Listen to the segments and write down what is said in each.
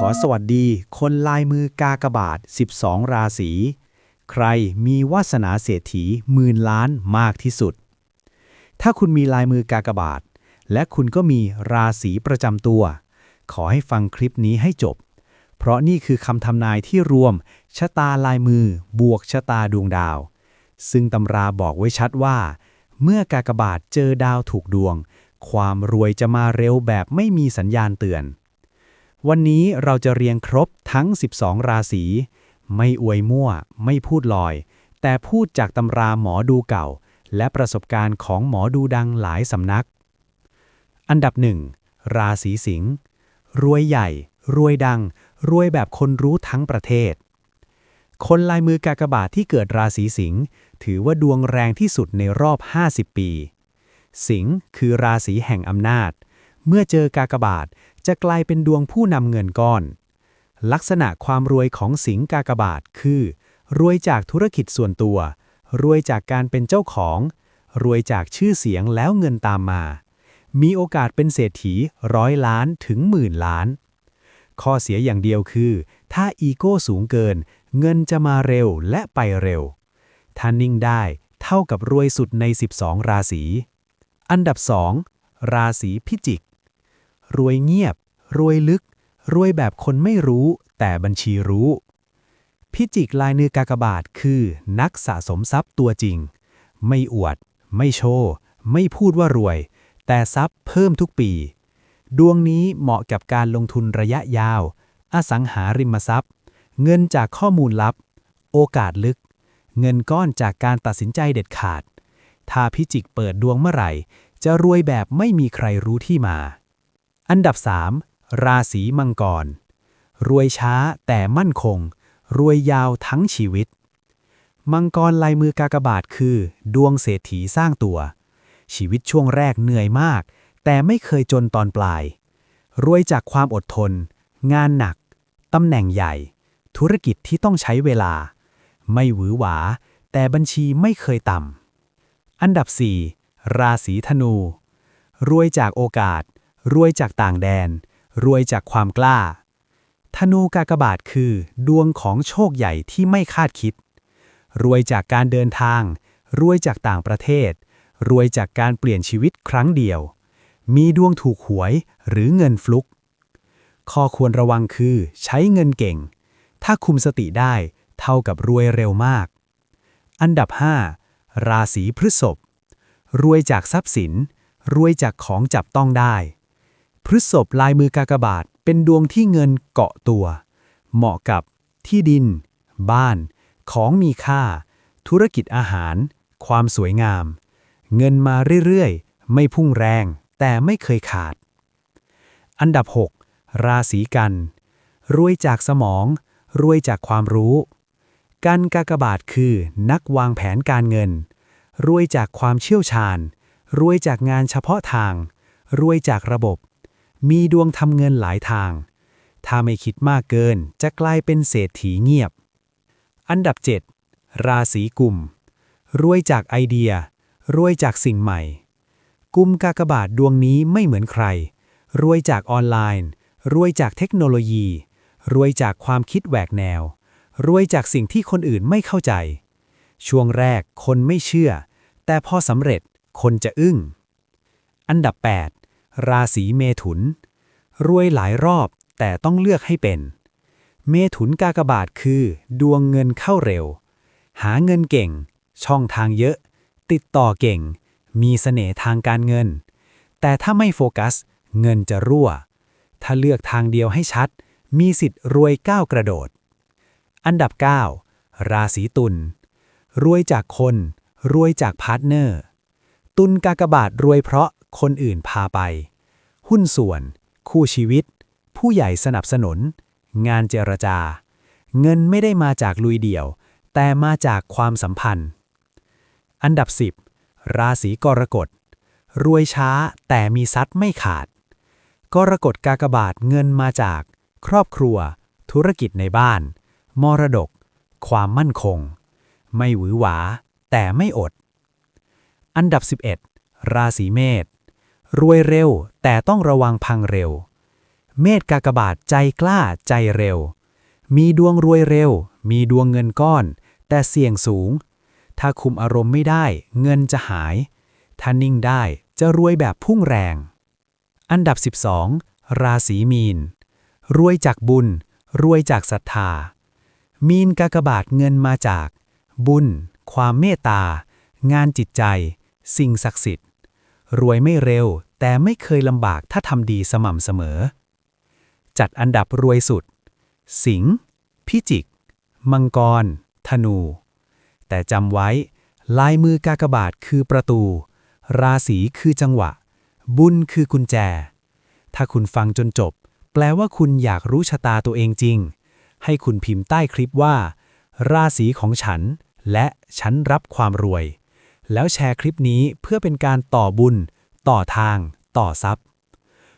ขอสวัสดี คนลายมือกากบาท 12 ราศี ใครมีวาสนาเศรษฐีหมื่นล้านมากที่สุด ถ้าคุณมีลายมือกากบาท และคุณก็มีราศีประจำตัว ขอให้ฟังคลิปนี้ให้จบ เพราะนี่คือคำทำนายที่รวม ชะตาลายมือบวกชะตาดวงดาว ซึ่งตำราบอกไว้ชัดว่า เมื่อกากบาทเจอดาวถูกดวง ความรวยจะมาเร็วแบบไม่มีสัญญาณเตือน วันนี้เราจะเรียงครบทั้ง 12 ราศี ไม่อวยมั่ว ไม่พูดลอย แต่พูดจากตำราหมอดูเก่า และประสบการณ์ของหมอดูดังหลายสำนัก อันดับหนึ่งราศีสิงห์รวยใหญ่ รวยดัง รวยแบบคนรู้ทั้งประเทศ คนลายมือกากบาทที่เกิดราศีสิงห์ถือว่าดวงแรงที่สุดในรอบ 50 ปี สิงห์คือราศีแห่งอำนาจ เมื่อเจอกากบาท จะกลายเป็นดวงผู้นำเงินก้อน ลักษณะความรวยของสิงกากบาทคือ รวยจากธุรกิจส่วนตัว รวยจากการเป็นเจ้าของ รวยจากชื่อเสียงแล้วเงินตามมา มีโอกาสเป็นเศรษฐีร้อยล้านถึงหมื่นล้าน ข้อเสียอย่างเดียวคือ ถ้าอีโก้สูงเกิน เงินจะมาเร็วและไปเร็วถ้านิ่งได้เท่ากับรวยสุดใน 12 ราศี อันดับ 2 ราศีพิจิก รวยเงียบ รวยลึก รวยแบบคนไม่รู้ แต่บัญชีรู้ พิจิกลายเนื้อกากบาทคือ นักสะสมทรัพย์ตัวจริง ไม่อวด ไม่โชว์ ไม่พูดว่ารวย แต่ทรัพย์เพิ่มทุกปี ดวงนี้เหมาะกับการลงทุนระยะยาว อสังหาริมทรัพย์ เงินจากข้อมูลลับ โอกาสลึก เงินก้อนจากการตัดสินใจเด็ดขาด ถ้าพิจิกเปิดดวงเมื่อไหร่ จะรวยแบบไม่มีใครรู้ที่มา อันดับ 3 ราศีมังกร รวยช้าแต่มั่นคง รวยยาวทั้งชีวิต มังกรลายมือกากบาทคือ ดวงเศรษฐีสร้างตัว ชีวิตช่วงแรกเหนื่อยมาก แต่ไม่เคยจนตอนปลาย รวยจากความอดทน งานหนัก ตำแหน่งใหญ่ ธุรกิจที่ต้องใช้เวลา ไม่หวือหวา แต่บัญชีไม่เคยต่ำอันดับ 4 ราศีธนู รวยจากโอกาส รวยจากต่างแดน รวยจากความกล้า ธนูกากบาทคือ ดวงของโชคใหญ่ที่ไม่คาดคิด รวยจากการเดินทาง รวยจากต่างประเทศ รวยจากการเปลี่ยนชีวิตครั้งเดียว มีดวงถูกหวยหรือเงินฟลุก ข้อควรระวังคือใช้เงินเก่ง ถ้าคุมสติได้เท่ากับรวยเร็วมาก อันดับ 5 ราศีพฤษภรวยจากทรัพย์สิน รวยจากของจับต้องได้ พฤษภลายมือกากบาทเป็นดวงที่เงินเกาะตัว เหมาะกับที่ดิน บ้าน ของมีค่า ธุรกิจอาหาร ความสวยงาม เงินมาเรื่อยๆ ไม่พุ่งแรง แต่ไม่เคยขาด อันดับ 6 ราศีกัน รวยจากสมอง รวยจากความรู้ กันกากบาทคือนักวางแผนการเงิน รวยจากความเชี่ยวชาญ รวยจากงานเฉพาะทาง รวยจากระบบ มีดวงทำเงินหลายทาง ถ้าไม่คิดมากเกินจะกลายเป็นเศรษฐีเงียบ อันดับ 7 ราศีกุม รวยจากไอเดีย รวยจากสิ่งใหม่ กุมกากบาทดวงนี้ไม่เหมือนใคร รวยจากออนไลน์ รวยจากเทคโนโลยี รวยจากความคิดแหวกแนว รวยจากสิ่งที่คนอื่นไม่เข้าใจ ช่วงแรกคนไม่เชื่อ แต่พอสำเร็จคนจะอึ้ง อันดับ 8 ราศีเมถุน รวยหลายรอบแต่ต้องเลือกให้เป็น เมถุนกากบาทคือ ดวงเงินเข้าเร็ว หาเงินเก่ง ช่องทางเยอะ ติดต่อเก่ง มีเสน่ห์ทางการเงิน แต่ถ้าไม่โฟกัส เงินจะรั่ว ถ้าเลือกทางเดียวให้ชัด มีสิทธิ์รวยก้าวกระโดด อันดับ 9 ราศีตุลรวยจากคน รวยจากพาร์ทเนอร์ ตุลกากบาทรวยเพราะ คนอื่นพาไป หุ้นส่วน คู่ชีวิต ผู้ใหญ่สนับสนุน งานเจรจา เงินไม่ได้มาจากลุยเดี่ยว แต่มาจากความสัมพันธ์ อันดับ 10 ราศีกรกฎ รวยช้าแต่มีซัดไม่ขาด กรกฎกากบาทเงินมาจาก ครอบครัว ธุรกิจในบ้าน มรดก ความมั่นคง ไม่หวือหวา แต่ไม่อด อันดับ 11 ราศีเมษ รวยเร็ว แต่ต้องระวังพังเร็ว เมษกากบาทใจกล้าใจเร็ว มีดวงรวยเร็ว มีดวงเงินก้อน แต่เสี่ยงสูง ถ้าคุมอารมณ์ไม่ได้ เงินจะหาย ถ้านิ่งได้จะรวยแบบพุ่งแรง อันดับ 12 ราศีมีน รวยจากบุญ รวยจากศรัทธา มีนกากบาทเงินมาจาก บุญ ความเมตตา งานจิตใจ สิ่งศักดิ์สิทธิ์ รวยไม่เร็ว แต่ไม่เคยลำบากถ้าทำดีสม่ำเสมอ จัดอันดับรวยสุด สิงห์พิจิก มังกร ธนู แต่จำไว้ ลายมือกากบาทคือประตู ราศีคือจังหวะ บุญคือกุญแจ ถ้าคุณฟังจนจบ แปลว่าคุณอยากรู้ชะตาตัวเองจริง ให้คุณพิมพ์ใต้คลิปว่า ราศีของฉัน และฉันรับความรวย แล้วแชร์คลิปนี้เพื่อเป็นการต่อบุญ ต่อทาง ต่อทรัพย์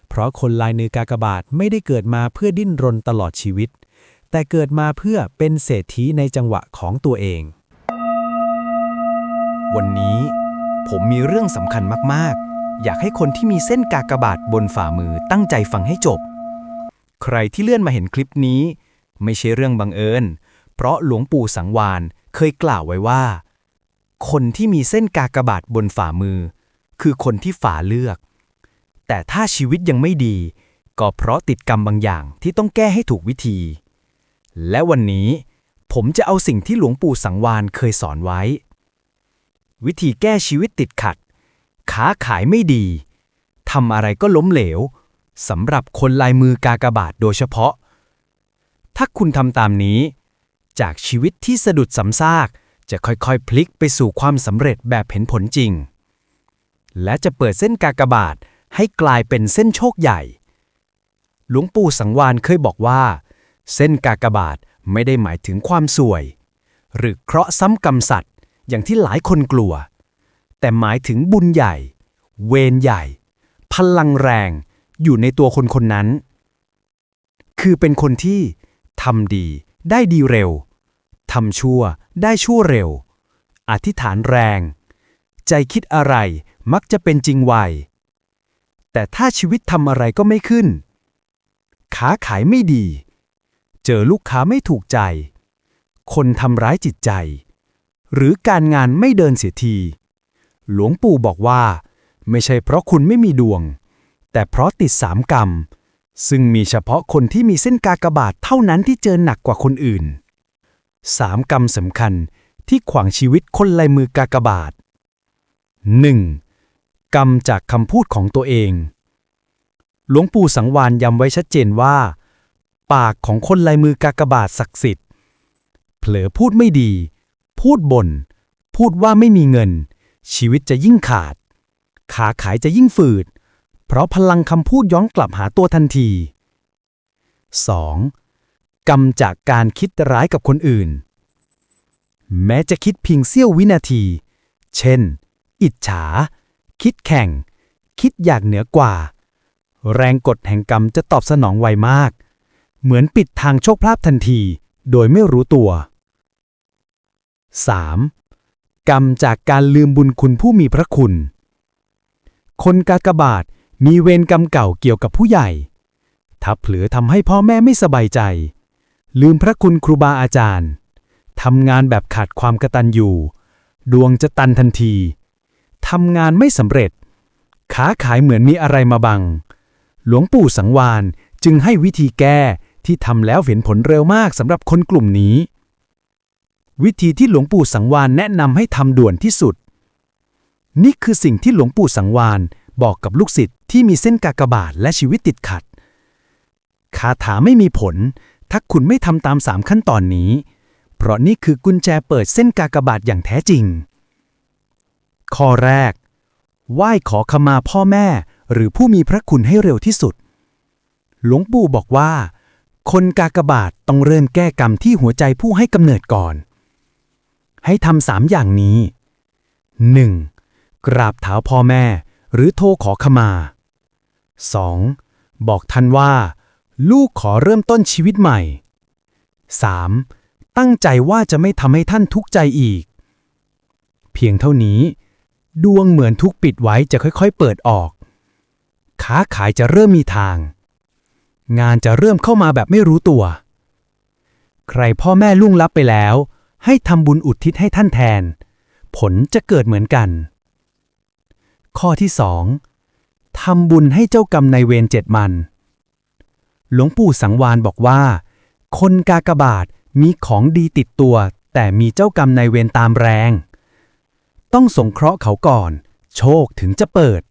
เพราะคนลายนือกากบาทไม่ได้เกิดมาเพื่อดิ้นรนตลอดชีวิต แต่เกิดมาเพื่อเป็นเศรษฐีในจังหวะของตัวเอง วันนี้ผมมีเรื่องสำคัญมาก ๆ อยากให้คนที่มีเส้นกากบาทบนฝ่ามือตั้งใจฟังให้จบ ใครที่เลื่อนมาเห็นคลิปนี้ ไม่ใช่เรื่องบังเอิญ เพราะหลวงปู่สังวานเคยกล่าวไว้ว่า คนที่มีเส้นกากบาทบนฝ่ามือ คือคนที่ฝ่าเลือก แต่ถ้าชีวิตยังไม่ดี ก็เพราะติดกรรมบางอย่างที่ต้องแก้ให้ถูกวิธี และวันนี้ผมจะเอาสิ่งที่หลวงปู่สังวานเคยสอนไว้ วิธีแก้ชีวิตติดขัดค้าขายไม่ดีทำอะไรก็ล้มเหลวสำหรับคนลายมือกากบาทโดยเฉพาะ ถ้าคุณทำตามนี้ จากชีวิตที่สะดุดสำซาก จะค่อยๆ พลิกไปสู่ความสำเร็จแบบเห็นผลจริง และจะเปิดเส้นกากบาทให้กลายเป็นเส้นโชคใหญ่ หลวงปู่สังวานเคยบอกว่า เส้นกากบาทไม่ได้หมายถึงความสวย หรือเคราะห์ซ้ำกรรมสัตว์อย่างที่หลายคนกลัว แต่หมายถึงบุญใหญ่ เวรใหญ่ พลังแรงอยู่ในตัวคนคนนั้น คือเป็นคนที่ทำดีได้ดีเร็วทำชั่ว ได้ชั่วเร็ว อธิษฐานแรง ใจคิดอะไรมักจะเป็นจริงไว แต่ถ้าชีวิตทำอะไรก็ไม่ขึ้น ค้าขายไม่ดี เจอลูกค้าไม่ถูกใจ คนทำร้ายจิตใจ หรือการงานไม่เดินเสียที หลวงปู่บอกว่า ไม่ใช่เพราะคุณไม่มีดวง แต่เพราะติดสามกรรมซึ่งมีเฉพาะคนที่มีเส้นกากบาทเท่านั้นที่เจอหนักกว่าคนอื่น สามกรรมสำคัญที่ขวางชีวิตคนลายมือกากบาท 1. กรรมจากคำพูดของตัวเอง หลวงปู่สังวานย้ำไว้ชัดเจนว่า ปากของคนลายมือกากบาทศักดิ์สิทธิ์ เผลอพูดไม่ดี พูดบน่น พูดว่าไม่มีเงิน ชีวิตจะยิ่งขาด ขาขายจะยิ่งฝืด เพราะพลังคำพูดย้อนกลับหาตัวทันที 2. กรรมจากการคิดร้ายกับคนอื่น แม้จะคิดเพียงเสี้ยววินาที เช่น อิจฉา คิดแข่ง คิดอยากเหนือกว่า แรงกดแห่งกรรมจะตอบสนองไวมาก เหมือนปิดทางโชคพลาภทันที โดยไม่รู้ตัว 3. กรรมจากการลืมบุญคุณผู้มีพระคุณ คนกากบาทมีเวรกรรมเก่าเกี่ยวกับผู้ใหญ่ถ้าเผลอทำให้พ่อแม่ไม่สบายใจ ลืมพระคุณครูบาอาจารย์ทำงานแบบขาดความกระตัญญูดวงจะตันทันทีทำงานไม่สำเร็จค้าขายเหมือนมีอะไรมาบัง หลวงปู่สังวานจึงให้วิธีแก้ที่ทำแล้วเห็นผลเร็วมากสำหรับคนกลุ่มนี้ วิธีที่หลวงปู่สังวานแนะนำให้ทำด่วนที่สุด นี่คือสิ่งที่หลวงปู่สังวานบอกกับลูกศิษย์ที่มีเส้นกากบาทและชีวิตติดขัดคาถาไม่มีผล ถ้าคุณไม่ทำตามสามขั้นตอนนี้ เพราะนี่คือกุญแจเปิดเส้นกากบาทอย่างแท้จริง ข้อแรก ไหว้ขอขมาพ่อแม่ หรือผู้มีพระคุณให้เร็วที่สุด หลวงปู่บอกว่า คนกากบาทต้องเริ่มแก้กรรมที่หัวใจผู้ให้กำเนิดก่อน ให้ทำสามอย่างนี้ 1. กราบเท้าพ่อแม่ หรือโทรขอขมา 2. บอกท่านว่า ลูกขอเริ่มต้นชีวิตใหม่ 3. ตั้งใจว่าจะไม่ทำให้ท่านทุกข์ใจอีก เพียงเท่านี้ ดวงเหมือนทุกปิดไว้จะค่อยๆ เปิดออก ค้าขายจะเริ่มมีทาง งานจะเริ่มเข้ามาแบบไม่รู้ตัว ใครพ่อแม่ล่วงลับไปแล้ว ให้ทำบุญอุทิศให้ท่านแทน ผลจะเกิดเหมือนกัน ข้อที่สองทำบุญให้เจ้ากรรมในายเวรเจ็ดมัน หลวงปู่สังวานบอกว่า คนกากบาทมีของดีติดตัว แต่มีเจ้ากรรมในายเวรตามแรง ต้องสงเคราะห์เขาก่อน โชคถึงจะเปิด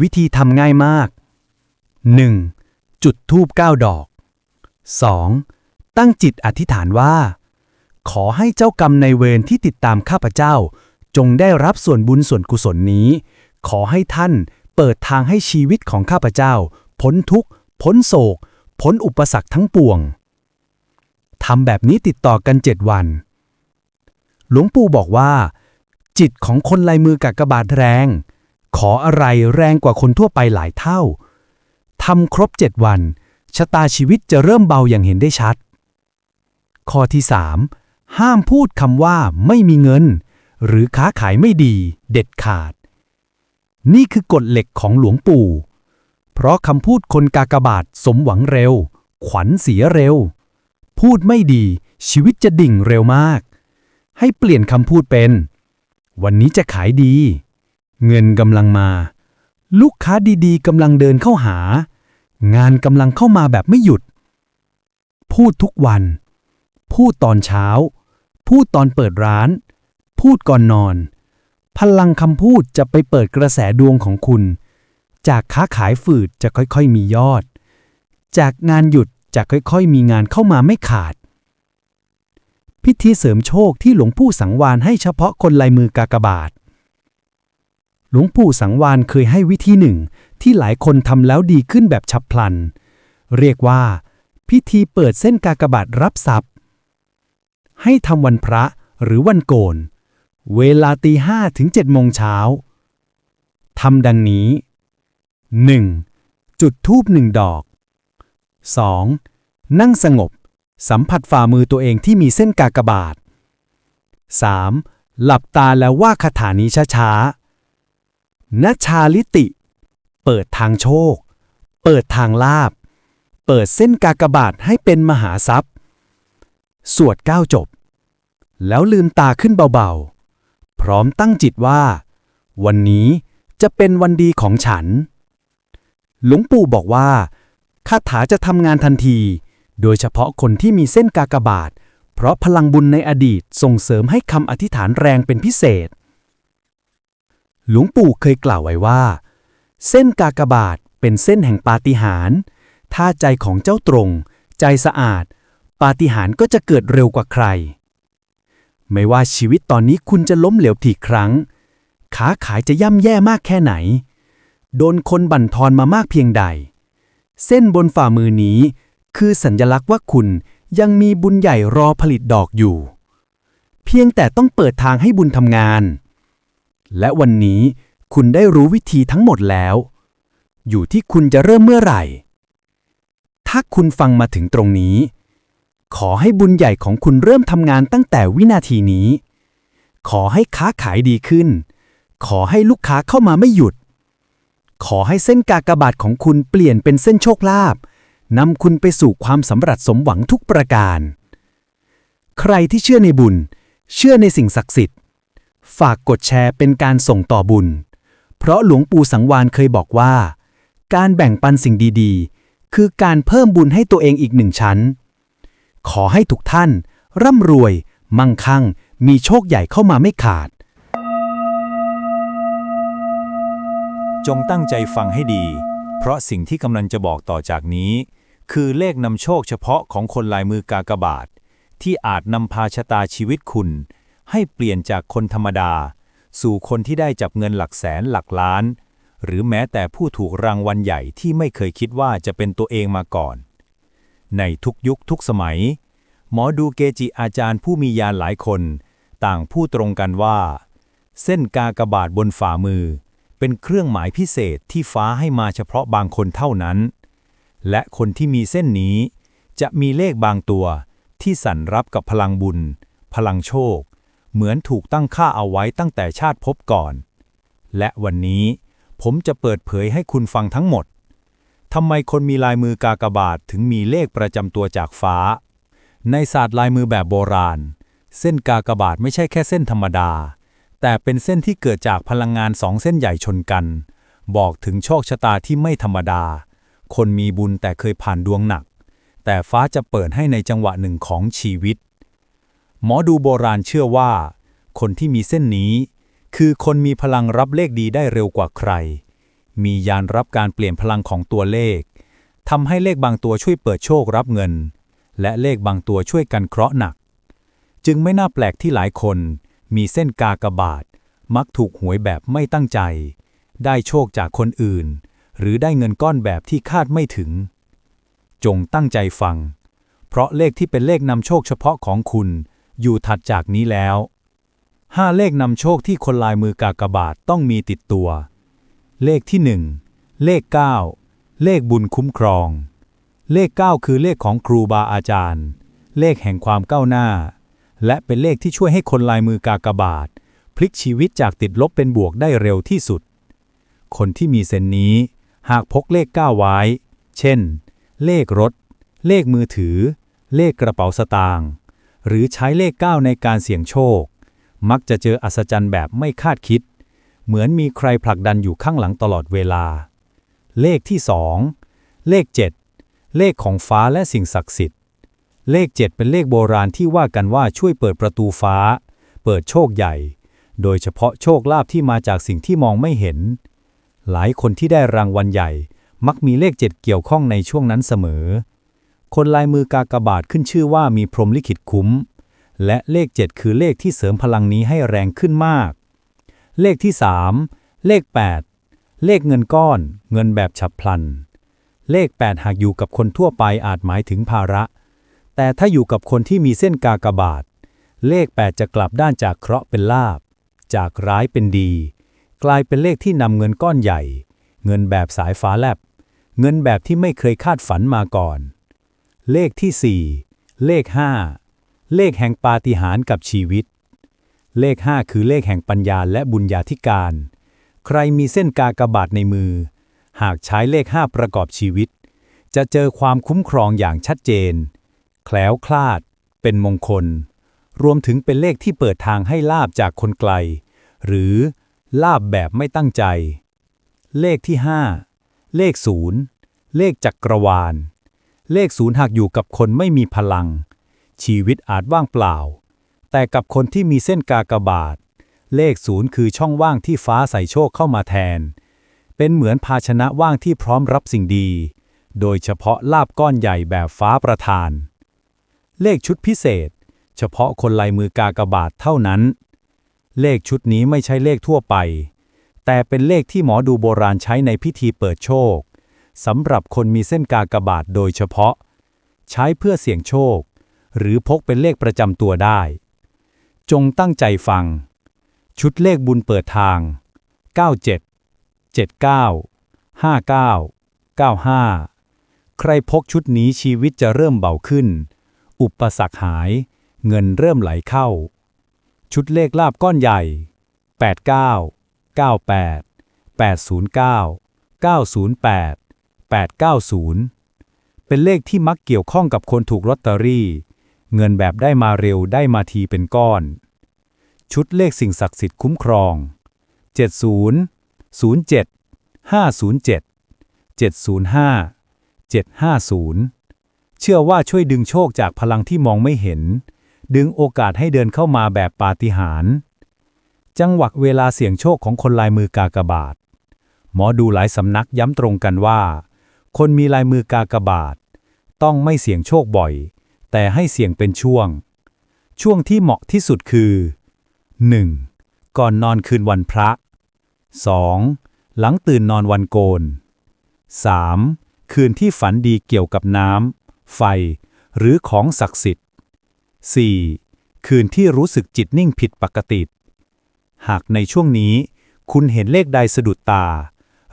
วิธีทำง่ายมาก 1. จุดธูป9ดอก 2. ตั้งจิตอธิษฐานว่า ขอให้เจ้ากรรมในายเวรที่ติดตามข้าพเจ้า จงได้รับส่วนบุญส่วนกุศลนี้ ขอให้ท่านเปิดทางให้ชีวิตของข้าพเจ้า พ้นทุกข์ พ้นโศก พ้นอุปสรรคทั้งปวงทำแบบนี้ติดต่อกันเจ็ดวัน หลวงปู่บอกว่า จิตของคนลายมือกากบาทแรง ขออะไรแรงกว่าคนทั่วไปหลายเท่าทำครบเจ็ดวันชะตาชีวิตจะเริ่มเบาอย่างเห็นได้ชัด ข้อที่3ห้ามพูดคำว่าไม่มีเงิน หรือค้าขายไม่ดี เด็ดขาด นี่คือกฎเหล็กของหลวงปู่ เพราะคำพูดคนกากบาทสมหวังเร็ว ขวัญเสียเร็ว พูดไม่ดีชีวิตจะดิ่งเร็วมาก ให้เปลี่ยนคำพูดเป็น วันนี้จะขายดี เงินกำลังมา ลูกค้าดีๆกำลังเดินเข้าหา งานกำลังเข้ามาแบบไม่หยุด พูดทุกวัน พูดตอนเช้า พูดตอนเปิดร้าน พูดก่อนนอน พลังคำพูดจะไปเปิดกระแสดวงของคุณ จากค้าขายฝืดจะค่อยๆมียอด จากงานหยุดจะค่อยๆมีงานเข้ามาไม่ขาด พิธีเสริมโชคที่หลวงปู่สังวานให้เฉพาะคนลายมือกากบาท หลวงปู่สังวานเคยให้วิธีหนึ่งที่หลายคนทำแล้วดีขึ้นแบบฉับพลัน เรียกว่า พิธีเปิดเส้นกากบาทรับทรัพย์ ให้ทำวันพระหรือวันโกน เวลาตีห้าถึงเจ็ดโมงเช้าทำดังนี้ 1. จุดทูบหนึ่งดอก 2. นั่งสงบ สัมผัสฝ่ามือตัวเองที่มีเส้นกากบาท 3. หลับตาแล้วว่าคาถานี้ช้าๆนัชชาลิติ เปิดทางโชค เปิดทางลาบ เปิดเส้นกากบาทให้เป็นมหาทรัพย์ สวดเก้าจบ แล้วลืมตาขึ้นเบาๆ พร้อมตั้งจิตว่า วันนี้จะเป็นวันดีของฉัน หลวงปู่บอกว่าคาถาจะทำงานทันที โดยเฉพาะคนที่มีเส้นกากบาท เพราะพลังบุญในอดีตส่งเสริมให้คำอธิษฐานแรงเป็นพิเศษ หลวงปู่เคยกล่าวไว้ว่า เส้นกากบาทเป็นเส้นแห่งปาฏิหาริย์ถ้าใจของเจ้าตรง ใจสะอาด ปาฏิหาริย์ก็จะเกิดเร็วกว่าใคร ไม่ว่าชีวิตตอนนี้คุณจะล้มเหลวถี่ครั้ง ขาขายจะย่ำแย่มากแค่ไหน โดนคนบั่นทอนมามากเพียงใด เส้นบนฝ่ามือนี้ คือสัญลักษณ์ว่าคุณยังมีบุญใหญ่รอผลิตดอกอยู่ เพียงแต่ต้องเปิดทางให้บุญทำงาน และวันนี้คุณได้รู้วิธีทั้งหมดแล้ว อยู่ที่คุณจะเริ่มเมื่อไหร่ ถ้าคุณฟังมาถึงตรงนี้ ขอให้บุญใหญ่ของคุณเริ่มทำงานตั้งแต่วินาทีนี้ ขอให้ค้าขายดีขึ้น ขอให้ลูกค้าเข้ามาไม่หยุด ขอให้เส้นกากบาทของคุณเปลี่ยนเป็นเส้นโชคลาภนำคุณไปสู่ความสำเร็จสมหวังทุกประการ ใครที่เชื่อในบุญ เชื่อในสิ่งศักดิ์สิทธิ์ ฝากกดแชร์เป็นการส่งต่อบุญ เพราะหลวงปู่สังวานเคยบอกว่า การแบ่งปันสิ่งดีๆ คือการเพิ่มบุญให้ตัวเองอีกหนึ่งชั้น ขอให้ทุกท่าน ร่ำรวย มั่งคั่ง มีโชคใหญ่เข้ามาไม่ขาด จงตั้งใจฟังให้ดี เพราะสิ่งที่กำลังจะบอกต่อจากนี้ คือเลขนำโชคเฉพาะของคนลายมือกากบาท ที่อาจนำพาชะตาชีวิตคุณ ให้เปลี่ยนจากคนธรรมดา สู่คนที่ได้จับเงินหลักแสนหลักล้าน หรือแม้แต่ผู้ถูกรางวัลใหญ่ที่ไม่เคยคิดว่าจะเป็นตัวเองมาก่อน ในทุกยุคทุกสมัย หมอดูเกจิอาจารย์ผู้มียานหลายคน ต่างพูดตรงกันว่า เส้นกากบาทบนฝ่ามือ เป็นเครื่องหมายพิเศษที่ฟ้าให้มาเฉพาะบางคนเท่านั้น และคนที่มีเส้นนี้ จะมีเลขบางตัวที่สั่นรับกับพลังบุญ พลังโชค เหมือนถูกตั้งค่าเอาไว้ตั้งแต่ชาติภพก่อน และวันนี้ผมจะเปิดเผยให้คุณฟังทั้งหมดทำไมคนมีลายมือกากบาทถึงมีเลขประจำตัวจากฟ้า ในศาสตร์ลายมือแบบโบราณ เส้นกากบาทไม่ใช่แค่เส้นธรรมดา แต่เป็นเส้นที่เกิดจากพลังงานสองเส้นใหญ่ชนกัน บอกถึงโชคชะตาที่ไม่ธรรมดา คนมีบุญแต่เคยผ่านดวงหนัก แต่ฟ้าจะเปิดให้ในจังหวะหนึ่งของชีวิต หมอดูโบราณเชื่อว่า คนที่มีเส้นนี้ คือคนมีพลังรับเลขดีได้เร็วกว่าใคร มียานรับการเปลี่ยนพลังของตัวเลขทำให้เลขบางตัวช่วยเปิดโชครับเงิน และเลขบางตัวช่วยกันเคราะห์หนัก จึงไม่น่าแปลกที่หลายคน มีเส้นกากบาท มักถูกหวยแบบไม่ตั้งใจ ได้โชคจากคนอื่น หรือได้เงินก้อนแบบที่คาดไม่ถึง จงตั้งใจฟัง เพราะเลขที่เป็นเลขนำโชคเฉพาะของคุณ อยู่ถัดจากนี้แล้วห้าเลขนำโชคที่คนลายมือกากบาทต้องมีติดตัว เลขที่หนึ่งเลข 9 เลขบุญคุ้มครอง เลข 9 คือเลขของครูบาอาจารย์ เลขแห่งความก้าวหน้า และเป็นเลขที่ช่วยให้คนลายมือกากบาท พลิกชีวิตจากติดลบเป็นบวกได้เร็วที่สุด คนที่มีเซนนี้ หากพกเลข 9 ไว้ เช่น เลขรถ เลขมือถือ เลขกระเป๋าสตางค์หรือใช้เลข 9 ในการเสี่ยงโชค มักจะเจออัศจรรย์แบบไม่คาดคิด เหมือนมีใครผลักดันอยู่ข้างหลังตลอดเวลา เลขที่ 2 เลข 7 เลขของฟ้าและสิ่งศักดิ์สิทธิ์ เลข 7 เป็นเลขโบราณที่ว่ากันว่าช่วยเปิดประตูฟ้า เปิดโชคใหญ่ โดยเฉพาะโชคลาภที่มาจากสิ่งที่มองไม่เห็น หลายคนที่ได้รางวัลใหญ่ มักมีเลข 7 เกี่ยวข้องในช่วงนั้นเสมอ คนลายมือกากบาทขึ้นชื่อว่ามีพรหมลิขิตคุ้ม และเลข 7 คือเลขที่เสริมพลังนี้ให้แรงขึ้นมาก เลขที่ 3 เลข 8 เลขเงินก้อน เงินแบบฉับพลัน เลข 8 หากอยู่กับคนทั่วไปอาจหมายถึงภาระ แต่ถ้าอยู่กับคนที่มีเส้นกากบาท เลข 8 จะกลับด้านจากเคราะห์เป็นลาบ จากร้ายเป็นดี กลายเป็นเลขที่นำเงินก้อนใหญ่ เงินแบบสายฟ้าแลบ เงินแบบที่ไม่เคยคาดฝันมาก่อน เลขที่ 4 เลข 5 เลขแห่งปาฏิหาริย์กับชีวิต เลข 5 คือเลขแห่งปัญญาและบุญญาธิการ ใครมีเส้นกากบาทในมือ หากใช้เลข 5 ประกอบชีวิต จะเจอความคุ้มครองอย่างชัดเจน แคล้วคลาด เป็นมงคล รวมถึงเป็นเลขที่เปิดทางให้ลาบจากคนไกล หรือลาบแบบไม่ตั้งใจ เลขที่ 5 เลข0เลขจักรวาล เลขศูนย์หากอยู่กับคนไม่มีพลัง ชีวิตอาจว่างเปล่า แต่กับคนที่มีเส้นกากบาท เลขศูนย์คือช่องว่างที่ฟ้าใส่โชคเข้ามาแทน เป็นเหมือนภาชนะว่างที่พร้อมรับสิ่งดี โดยเฉพาะลาบก้อนใหญ่แบบฟ้าประทาน เลขชุดพิเศษ เฉพาะคนลายมือกากบาทเท่านั้น เลขชุดนี้ไม่ใช่เลขทั่วไป แต่เป็นเลขที่หมอดูโบราณใช้ในพิธีเปิดโชคสำหรับคนมีเส้นกากบาทโดยเฉพาะ ใช้เพื่อเสี่ยงโชค หรือพกเป็นเลขประจำตัวได้ จงตั้งใจฟัง ชุดเลขบุญเปิดทาง 97 79 59 95 ใครพกชุดนี้ชีวิตจะเริ่มเบาขึ้น อุปสรรคหาย เงินเริ่มไหลเข้า ชุดเลขลาบก้อนใหญ่ 89 98 809 908 890 เป็นเลขที่มักเกี่ยวข้องกับคนถูกลอตเตอรี่ เงินแบบได้มาเร็วได้มาทีเป็นก้อน ชุดเลขสิ่งศักดิ์สิทธิ์คุ้มครอง 70 07 507 705 750 เชื่อว่าช่วยดึงโชคจากพลังที่มองไม่เห็น ดึงโอกาสให้เดินเข้ามาแบบปาฏิหาริย์จังหวะเวลาเสี่ยงโชคของคนลายมือกากบาท หมอดูหลายสำนักย้ำตรงกันว่า คนมีลายมือกากบาท ต้องไม่เสี่ยงโชคบ่อย แต่ให้เสี่ยงเป็นช่วง ช่วงที่เหมาะที่สุดคือ 1. ก่อนนอนคืนวันพระ 2. หลังตื่นนอนวันโกน 3. คืนที่ฝันดีเกี่ยวกับน้ำ ไฟ หรือของศักดิ์สิทธิ์ 4. คืนที่รู้สึกจิตนิ่งผิดปกติ หากในช่วงนี้ คุณเห็นเลขใดสะดุดตา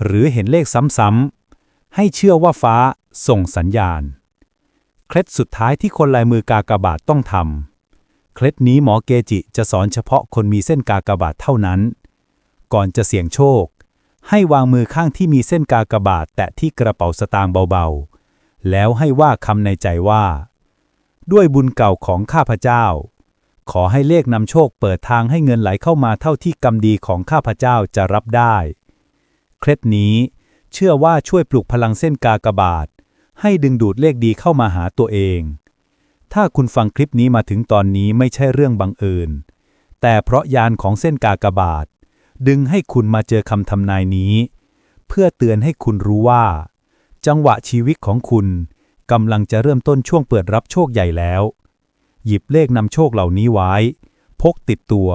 หรือเห็นเลขซ้ำๆ ให้เชื่อว่าฟ้าส่งสัญญาณ เคล็ดสุดท้ายที่คนลายมือกากบาทต้องทำ เคล็ดนี้หมอเกจิจะสอนเฉพาะคนมีเส้นกากบาทเท่านั้น ก่อนจะเสี่ยงโชคให้วางมือข้างที่มีเส้นกากบาทแตะที่กระเป๋าสตางค์เบาๆ แล้วให้ว่าคำในใจว่า ด้วยบุญเก่าของข้าพเจ้า ขอให้เลขนำโชคเปิดทางให้เงินไหลเข้ามาเท่าที่กรรมดีของข้าพเจ้าจะรับได้ เคล็ดนี้เชื่อว่าช่วยปลุกพลังเส้นกากบาท ให้ดึงดูดเลขดีเข้ามาหาตัวเอง ถ้าคุณฟังคลิปนี้มาถึงตอนนี้ไม่ใช่เรื่องบังเอิญ แต่เพราะยานของเส้นกากบาท ดึงให้คุณมาเจอคำทำนายนี้ เพื่อเตือนให้คุณรู้ว่า จังหวะชีวิตของคุณกำลังจะเริ่มต้นช่วงเปิดรับโชคใหญ่แล้ว หยิบเลขนำโชคเหล่านี้ไว้ พกติดตัว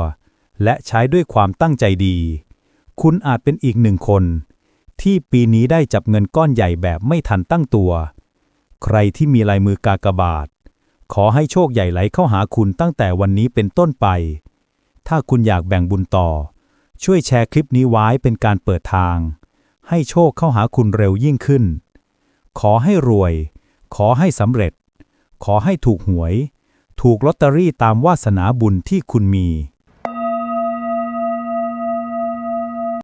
และใช้ด้วยความตั้งใจดี คุณอาจเป็นอีกหนึ่งคน ที่ปีนี้ได้จับเงินก้อนใหญ่แบบไม่ทันตั้งตัว ใครที่มีลายมือกากบาท ขอให้โชคใหญ่ไหลเข้าหาคุณตั้งแต่วันนี้เป็นต้นไป ถ้าคุณอยากแบ่งบุญต่อ ช่วยแชร์คลิปนี้ไว้เป็นการเปิดทาง ให้โชคเข้าหาคุณเร็วยิ่งขึ้น ขอให้รวย ขอให้สำเร็จ ขอให้ถูกหวย ถูกลอตเตอรี่ตามวาสนาบุญที่คุณมี